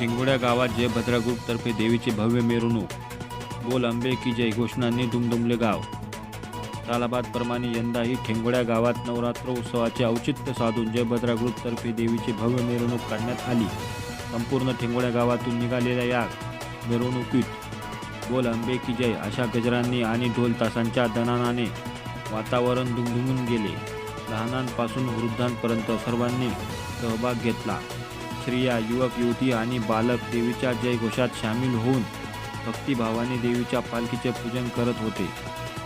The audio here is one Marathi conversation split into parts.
हिंगोड्या गावात जय भद्रा ग्रुपतर्फे देवीची भव्य मिरवणूक. बोल आंबे की जय घोषणांनी दुमदुमले गाव. तालाबादप्रमाणे यंदाही ठेंगोड्या गावात नवरात्र उत्सवाचे औचित्य साधून जय भद्रा ग्रुपतर्फे देवीची भव्य मिरवणूक काढण्यात आली. संपूर्ण ठेंगोड्या गावातून निघालेल्या या मिरवणुकीत बोल अंबे की जय अशा गजरांनी आणि ढोल तासांच्या दनानाने वातावरण दुमधुमून गेले. लहानांपासून वृद्धांपर्यंत सर्वांनी सहभाग घेतला. स्त्रिया युवक युवती आणि बालक देवीच्या जयघोषात सामील होऊन भक्तिभावाने देवीच्या पालखीचे पूजन करत होते.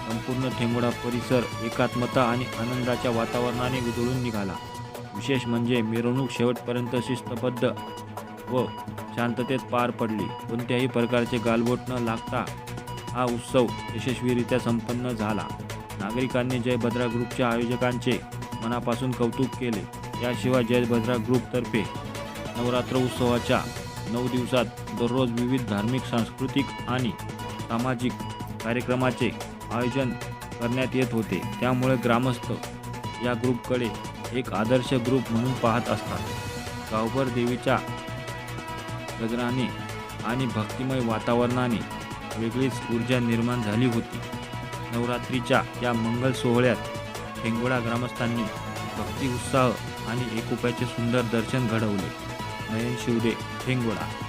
संपूर्ण ठेंगोडा परिसर एकात्मता आणि आनंदाच्या वातावरणाने उजळून निघाला. विशेष म्हणजे मिरवणूक शेवटपर्यंत शिस्तबद्ध व शांततेत पार पडली. कोणत्याही प्रकारचे गालबोट न लागता हा उत्सव यशस्वीरित्या संपन्न झाला. नागरिकांनी जयभद्रा ग्रुपच्या आयोजकांचे मनापासून कौतुक केले. याशिवाय जयभद्रा ग्रुपतर्फे नवरात्र उत्सवाच्या नऊ दिवसात दररोज विविध धार्मिक सांस्कृतिक आणि सामाजिक कार्यक्रमाचे आयोजन करण्यात येत होते. त्यामुळे ग्रामस्थ या ग्रुपकडे एक आदर्श ग्रुप म्हणून पाहत असतात. गावभर देवीच्या गजराने आणि भक्तिमय वातावरणाने वेगळीच ऊर्जा निर्माण झाली होती. नवरात्रीच्या या मंगल सोहळ्यात ठेंगोडा ग्रामस्थांनी भक्ती उत्साह आणि एकोप्याचे सुंदर दर्शन घडवले. 没兄弟，听过了。